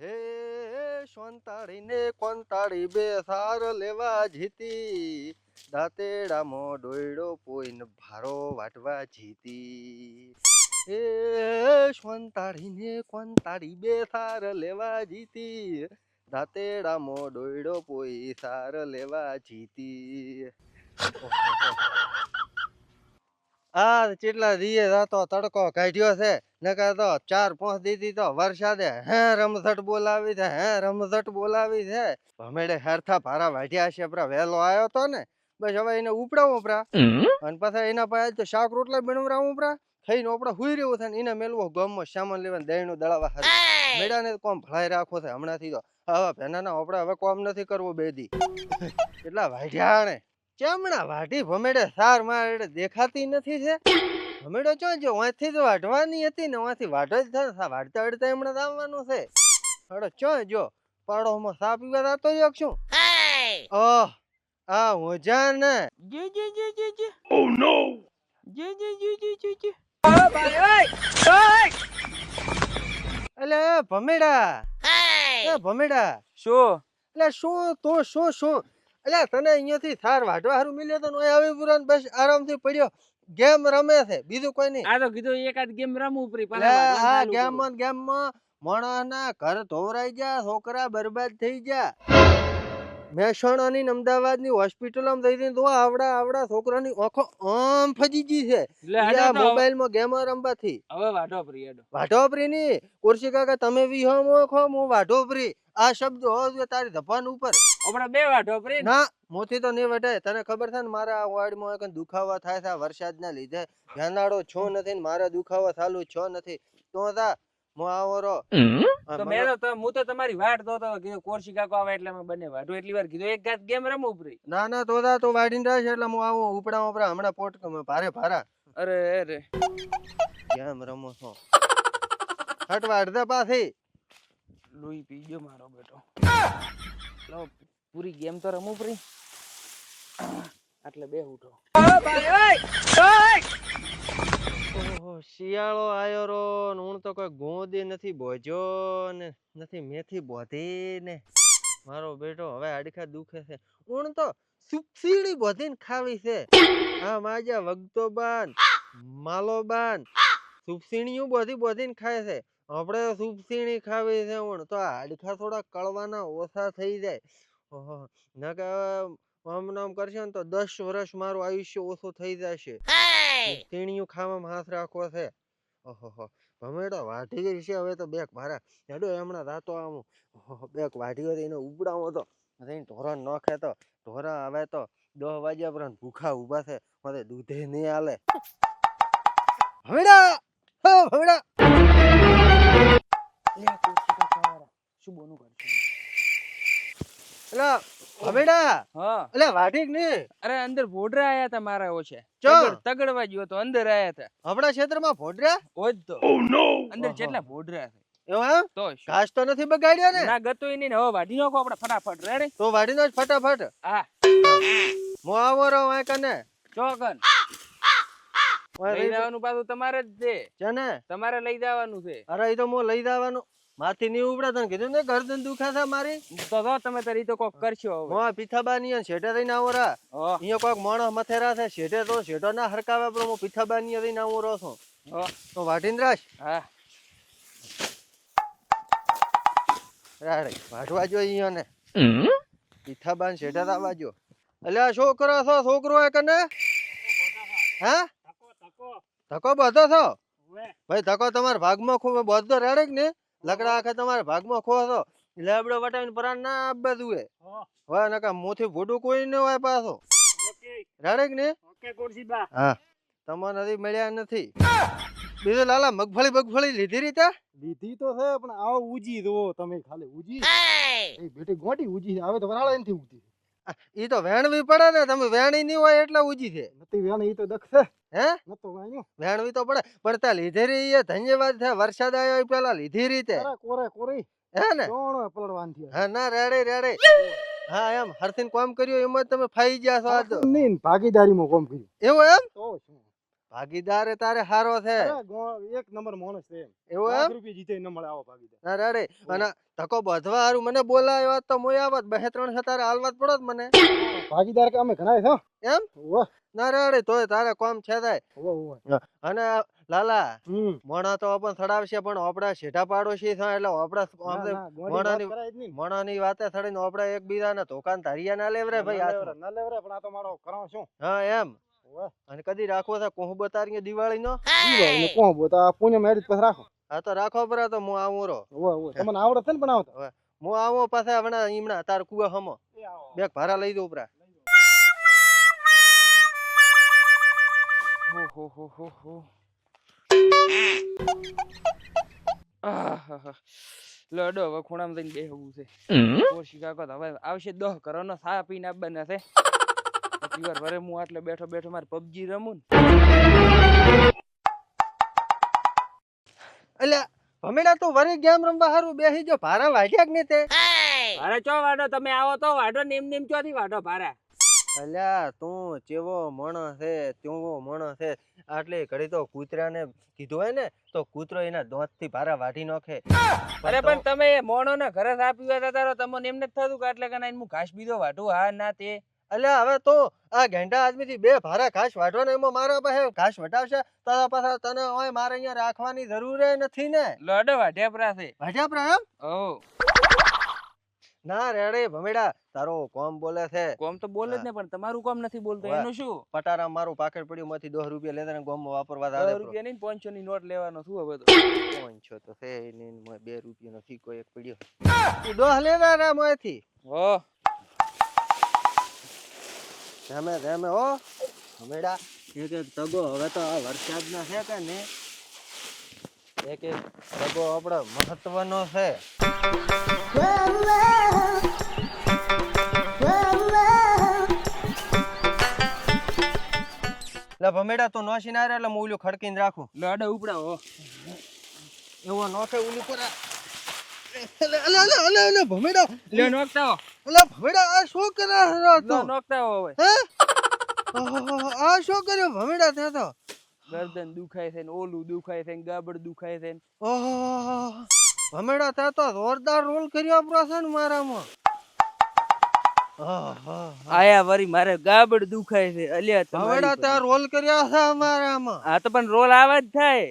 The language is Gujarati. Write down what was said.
હે સોંતાડીને કોંતાડી બે સાર લેવા જીતી. દાંતેડામાં ડોયડો પોઈન ભારો વાટવા જીતી. હે સોંતાડીને કોંતાડી બે સાર લેવા જીતી. દાંતેડામાં ડોયડો પોઈ સાર લેવા જીતી. આ ચેટલા દીએ રાતો તડકો કાઢ્યો છે નકર તો ચાર પાંચ દીધી તો વરસાદે હે રમઝટ બોલાવી છે હે રમઝટ બોલાવી છે. ભમેડે હેરથા ભારા વાઢ્યા છે પરા વહેલો આવ્યો તો ને બસ હવે એને ઉપડાવું પરા અને પાછા એના પાસે તો શાક રોટલા બનાવરાવું પરા ખાઈને આપણે હુઈ રહ્યું છે ને એને મેલવો ગમો સામાન લેવા દહીનું દળાવા હારું. મેડાને કોમ ભળાઈ રાખો છે હમણાંથી તો. હવે ભેનાના આપણે હવે કોમ નથી કરવું બેદી. એટલા વાઢ્યા ને. ચમણા વાઢી ભમેડે સાર માર એટલે દેખાતી નથી છે. ભમેડો ચો જો વાંથી જ વાઢવાની હતી ને વાંથી વાઢો જ થાય વાઢતા વાઢતા એમણે આવવાનું છે. હડો ચો જો પાડોમાં સાપ પીવા જાતો જ શું ઓહ આ હોજા ને. જે જે જી જી જે. Oh no! જે જે જે જી જી જી. એટલે એ ભમેડા એ ભમેડા. શું? એટલે શું તો શું શું? એટલે તને અહીંયાથી સાર વાઢવા હારું મિલ્યો તો નોય આવી પુરાન બસ આરામથી પડ્યો. ગેમ રમે છે બીજું કોઈ નહીં. આ તો કીધું એકાદ ગેમ રમવું પડી હા આ ગેમમાં ગેમમાં માણસના ઘર ધોવરાઈ ગયા છોકરા બરબાદ થઈ જા મહેસાણાની અમદાવાદની હોસ્પિટલમાં જઈ જઈને તો આવડા આવડા છોકરાની આંખો આમ ફજી ગઈ છે. એટલે મોબાઈલમાં ગેમો રમવાથી. હવે વાઢો એડો વાઢોપરી ની કુરશી કાકા તમે વી હો મોખો મો વાઢોપરી આ શબ્દ હો જો તારી ધપાન ઉપર. આપણે બે વાઢોપરી ના. મોથી તો નહીં વઢે તને ખબર છે ને મારા આ વાડીમાં એક દુખાવા થાય છે વરસાદના લીધે. ધ્યાનાડો છો નથી ને મારા દુખાવા થાલું છો નથી. તો તા હું આવો રો તો મેં તો હું તો તમારી વાટ જોતો હતો કીધું કોરસી કાકો આવે એટલે અમે બંને વાઢો. એટલી વાર કીધું એક ગાત ગેમ રમવું ઉપરી. ના ના તો તા તો વાડીને રહેશે એટલે હું આવું ઉપડા ઉપડા હમણાં પોટ ભારે ભારા. અરે અરે. કેમ રમો છો. હટવા દે પાછી. લોહી પી ગયો મારો બેટો. લો પૂરી ગેમ તો રમવું પરી એટલે બે ઉઠો. ઓહો શિયાળો આવ્યો રો ને હું તો કોઈ ગોદી નથી બોજ્યો ને નથી મેથી બોધી ને. મારો બેટો હવે અડખા દુખે છે. હું તો સુપસીડી બોધીને ખાવી છે. હા માજા વગતો બાન માલો બાન સુપસીણીયું બોધી બોધીને ખાય છે. આપણે સુપસીણી ખાવી છે હું તો હાડકા થોડા કળવાના ઓછા થઈ જાય. ઓહો કે આમ નામ કરશે ને તો દસ વર્ષ મારું આયુષ્ય ઓછું થઈ જશે. તીણીયું ખાવામાં હાથ રાખવો છે. ઓહો ભમેડો વાઢી ગઈ છે હવે તો બેક. મારા હેડો હમણાં રાતો આમ બેક વાઢી ગયો એને ઉપડાવો તો. જઈને ઢોરા નોખે તો ઢોરા આવે તો દસ વાગ્યા પર ભૂખા ઊભા છે. મારે દૂધે નહીં હાલે. ભમેડા હો ભમેડા શું બોનું કરશું? એટલે ભમેડા હા. એટલે વાઢી કે અરે અંદર ભોડરા આયા તા મારા ઓછે તગડવા ગયો તો અંદર આયા તા. આપણા ક્ષેત્રમાં ભોડર્યા ઓજ તો. Oh no! અંદર જેટલા ભોડરા છે. એવું તો ઘાસ તો નથી બગાડ્યો ને? ના ગતો નહીં ને હવે વાઢી નાખો આપણે ફટાફટ. રેડી તો વાઢી નો ફટાફટ. હા. હું આવો રહો વાંય કને. ચોકન વાંય લઈ જવાનું પાછું તમારે જ છે. છે ને તમારે લઈ જવાનું છે. અરે એ તો મો લઈ જવાનું. માથી નહીં ઉપડા તને કીધું ને ગરદન દુખે છે મારી. તો તો તમે તારી તો કોક કરશો હવે. મોં પીથાબા ની શેઠે થઈને આવો રા. અહીંયા કોઈક માણસ મથેરા છે શેઠે તો શેઠો ના હરકાવે પણ હું પીઠાબા ની થઈને આવો રહો છું. તો વાટીને રાખ હા રાડે વાટવા જો અહીંયા ને. પીથાબા ને શેઠે આવવા જો. આ છોકરો છો છોકરો એ કને હા? ધકો બધો છો? ભાઈ ધકો તમારા ભાગમાં ખૂબ બધો રેડે કે ને? લકડા આખે તમારા ભાગમાં ખો છો. લેબડો વટાવીને પરાણ ના આપ બધું એ હોય નકા મોથી ભોડું કોઈ ન હોય પાછો. રેડે કે ને? હા. તમારે હજી મળ્યા નથી. બીજું લાલા મગફળી મગફળી લીધી રીતે લીધી તો છે પણ આવો ઉજી દો તમે ખાલી ઉજી. એ બેટી ગોટી ઉજી આવે તો વરાળા નથી ઉગતી. ઈ તો વેણવી પડે ને તમે વેણી નહીં હોય એટલે ઉજી છે. નથી વેણ ઈ તો દખ છે. હે? વેણવી તો પડે. પણ ત્યાં લીધી રહી ધન્યવાદ થાય વરસાદ આવ્યો પેલા લીધી રીતે કોરે કોરી. હે ને? હા ના રેડે રેડે. હા એમ હરથીન કોમ કર્યું એમાં તમે ફાઈ ગયા છો ભાગીદારીમાં કોમ કર્યું. એવું એમ? તો ભાગીદાર તારે હારો છે. એક નંબર માણસ છે. એવું રૂપિયા જીતે ન મળે આવો ભાગીદાર. અરે અને ધક્કો બધવા હારું મને બોલાયો હોત તો મોય આવત બે ત્રણ તારે હાલવા જ પડત મને. ભાગીદાર કે અમે ઘણા છો એમ? ના રેડે તોય તારે કોમ છે થાય અને લાલા મણા તો પણ સડાવશે પણ આપડા શેઠા પાડોશી છે એટલે આપડા ના, મણાની મોણાની- વાત સડીને આપડા એકબીજાને ધોકાન ધારિયા ના લેવરે ભાઈ ના. લેવરે, પણ આ તો મારો કરાવ શું? હા એમ. અને કદી રાખવો છે કોહ બતારીએ દિવાળી નો ઈ કોહ બતા મેળી જ પછી રાખો. હા તો રાખો બરા તો હું આવું રો વાહ, વાહ. તમને આવડે છે ને બનાવતા હું આવો પાછા હમણાં ઈમણા તાર કુવા હમો. બે ભારા લઈ દો ઉપરા. હો હો હો હો. હો આહાહા. હવે ખૂણામાં જઈને બેહવું છે. કાકો હવે આવશે દહ કરોનો સા પીને આવવાના છે. વાર વરે હું આટલે બેઠો બેઠો મારે પબજી રમું અલ્યા ભમેડા તું વરે ગેમ રમવા હારું બેસી જો ભારા વાગ્યા કે નહીં તે? અરે ચો વાડો? તમે આવો તો વાડો નીમ નેમ ચોથી વાડો ભારા? અલ્યા તું ચેવો માણસ છે તેવો માણસ છે. આટલે ઘડી તો કૂતરાને કીધું હોય ને તો કૂતરો એના દોંતથી ભારા વાઢી નાખે. અરે પણ તમે મોણો ને ઘરે આપ્યું હતા તારો તમને એમ નથી થતું કે આટલે કે હું ઘાસ બીજો વાઢું? હા ના તે. અલ્યા હવે તો આ ઘેંટા આદમીથી બે ભારા ઘાસ વાઢવાના એમાં મારા પાસે ઘાસ વટાવશે તારા પાસે તને હોય મારે અહીંયા રાખવાની જરૂર નથી ને? લડે વાઢ્યાપરા છે વાઢ્યાપરા એમ? ઓ. ના રેડે ભમેડા તારો કોમ બોલે છે. કોમ તો બોલે જ ને પણ તમારું કોમ નથી બોલતો એનું શું? પટારા મારું પાકેટ પડ્યું માંથી દસ રૂપિયા લેતા ગોમ વાપરવા દસ રૂપિયા નહીં પાંચસો ની નોટ લેવાનો શું હવે તો. પાંચસો તો છે નહીં બે રૂપિયા નો સિક્કો એક પડ્યો. દોહ લેતા રે મોયથી હો. ધમે ધેમે હો. ભમેડા એક એક તગો હવે તો આ વરસાદના છે કે ને એક એક તગો આપણો મહત્વનો છે. લે ભમેડા તું નોસી ના રે એટલે હું ઓલું ખડકીને રાખું. લડો ઉપડા હો એવો નોખે ઓલું પર. આ- અલે અલે અલે અલે અલે ભમેડા લ્યો નોકતા અલે ભમેડા આ શું કરે છે લો તું નોકતા હો હવે. હે? આ શું કર્યું? ભમેડા તે તો? ગરદન દુખાય છે ને ઓલું દુખાય છે ને ગાબડ દુખાય છે ને. ઓહો. ભમેડા તે તો જોરદાર રોલ કર્યો આપણો છે ને મારામાં. આયા વરી મારે ગાબડ દુખાય છે. અલ્યા ભમેડા તે રોલ કર્યા છે મારામાં. આ તો પણ રોલ આવા જ થાય.